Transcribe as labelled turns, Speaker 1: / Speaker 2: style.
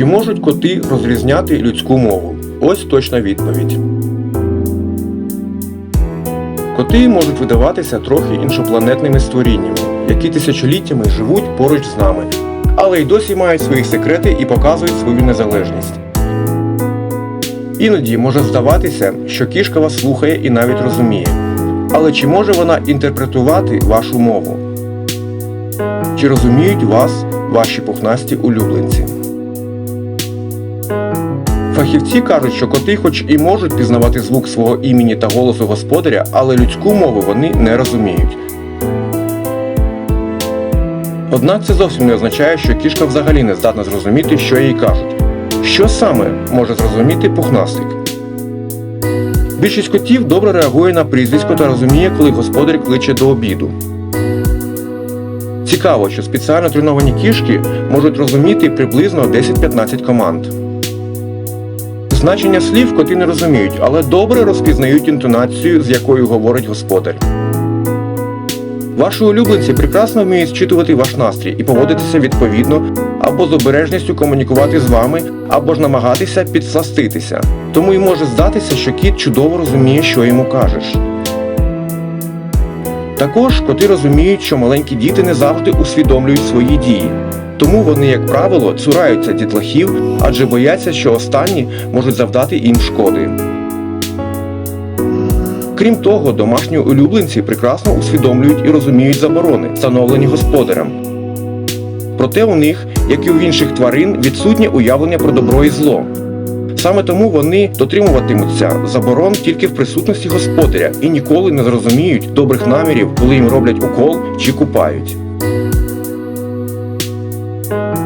Speaker 1: Чи можуть коти розрізняти людську мову? Ось точна відповідь. Коти можуть видаватися трохи іншопланетними створіннями, які тисячоліттями живуть поруч з нами, але й досі мають свої секрети і показують свою незалежність. Іноді може здаватися, що кішка вас слухає і навіть розуміє. Але чи може вона інтерпретувати вашу мову? Чи розуміють вас ваші пухнасті улюбленці? Фахівці кажуть, що коти, хоч і можуть пізнавати звук свого імені та голосу господаря, але людську мову вони не розуміють. Однак це зовсім не означає, що кішка взагалі не здатна зрозуміти, що їй кажуть. Що саме може зрозуміти пухнастик? Більшість котів добре реагує на прізвисько та розуміє, коли господар кличе до обіду. Цікаво, що спеціально треновані кішки можуть розуміти приблизно 10-15 команд. Значення слів коти не розуміють, але добре розпізнають інтонацію, з якою говорить господар. Ваші улюбленці прекрасно вміють зчитувати ваш настрій і поводитися відповідно, або з обережністю комунікувати з вами, або ж намагатися підсластитися. Тому й може здатися, що кіт чудово розуміє, що йому кажеш. Також коти розуміють, що маленькі діти не завжди усвідомлюють свої дії. Тому вони, як правило, цураються дітлахів, адже бояться, що останні можуть завдати їм шкоди. Крім того, домашні улюбленці прекрасно усвідомлюють і розуміють заборони, встановлені господарем. Проте у них, як і у інших тварин, відсутнє уявлення про добро і зло. Саме тому вони дотримуватимуться заборон тільки в присутності господаря і ніколи не зрозуміють добрих намірів, коли їм роблять укол чи купають. Thank you